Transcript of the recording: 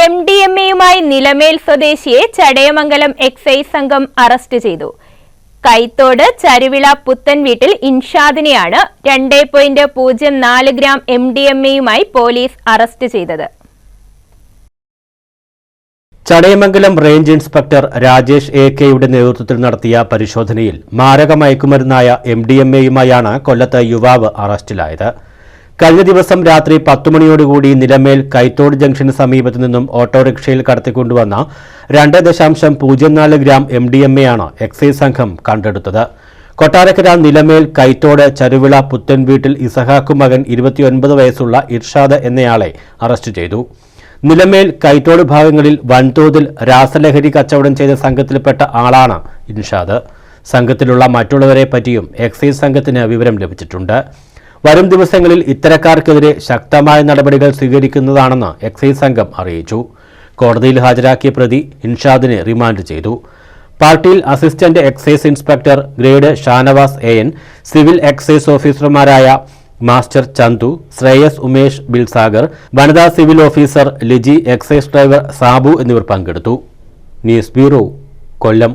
M D M എയുമായി നിലമേൽ സ്വദേശിയെ Chadayamangalam excise സംഘം അറസ്റ്റ് ചെയ്തു. കൈത്തോട് ചരുവിള പുത്തൻ വീട്ടിൽ ഇൻഷാദിനെയാണ് രണ്ട് പോയിന്റ് പൂജ്യം നാല് ഗ്രാം എം ഡി എം എയുമായി പോലീസ് അറസ്റ്റ് ചെയ്തത്. Chadayamangalam range inspector Rajesh A കെയുടെ നേതൃത്വത്തിൽ നടത്തിയ പരിശോധനയിൽ മാരക മയക്കുമരുന്നായ എം ഡി എം എയുമായാണ് കൊല്ലത്ത് യുവാവ് അറസ്റ്റിലായത്. കഴിഞ്ഞ ദിവസം രാത്രി പത്തു മണിയോടുകൂടി നിലമേൽ കൈത്തോട് ജംഗ്ഷന് സമീപത്തു നിന്നും ഓട്ടോറിക്ഷയിൽ കടത്തിക്കൊണ്ടുവന്ന രണ്ട് ദശാംശം പൂജ്യം നാല് ഗ്രാം എം ഡി എം എയാണ് എക്സൈസ് സംഘം കണ്ടെടുത്തത്. കൊട്ടാരക്കര നിലമേൽ കൈത്തോട് ചരുവിള പുത്തൻ വീട്ടിൽ ഇസഹാക്കു മകൻ ഇരുപത്തിയൊൻപത് വയസ്സുള്ള ഇർഷാദ് എന്നയാളെ അറസ്റ്റ് ചെയ്തു. നിലമേൽ കൈത്തോട് ഭാഗങ്ങളിൽ വൻതോതിൽ രാസലഹരി കച്ചവടം ചെയ്ത സംഘത്തിൽപ്പെട്ട ആളാണ് ഇർഷാദ് സംഘത്തിലുള്ള മറ്റുള്ളവരെ പറ്റിയും എക്സൈസ് സംഘത്തിന് വിവരം ലഭിച്ചിട്ടുണ്ട്. വരും ദിവസങ്ങളിൽ ഇത്തരക്കാർക്കെതിരെ ശക്തമായ നടപടികൾ സ്വീകരിക്കുന്നതാണെന്ന് എക്സൈസ് സംഘം അറിയിച്ചു. കോടതിയിൽ ഹാജരാക്കിയ പ്രതി ഇൻഷാദിനെ റിമാൻഡ് ചെയ്തു. പാർട്ടിയിൽ assistant excise inspector grade Shanavas A N civil excise ഓഫീസർമാരായ മാസ്റ്റർ ചന്തു ശ്രേയസ് ഉമേഷ് ബിൽസാഗർ വനിതാ civil officer Liji excise driver Sabu എന്നിവർ പങ്കെടുത്തു. News bureau Kollam.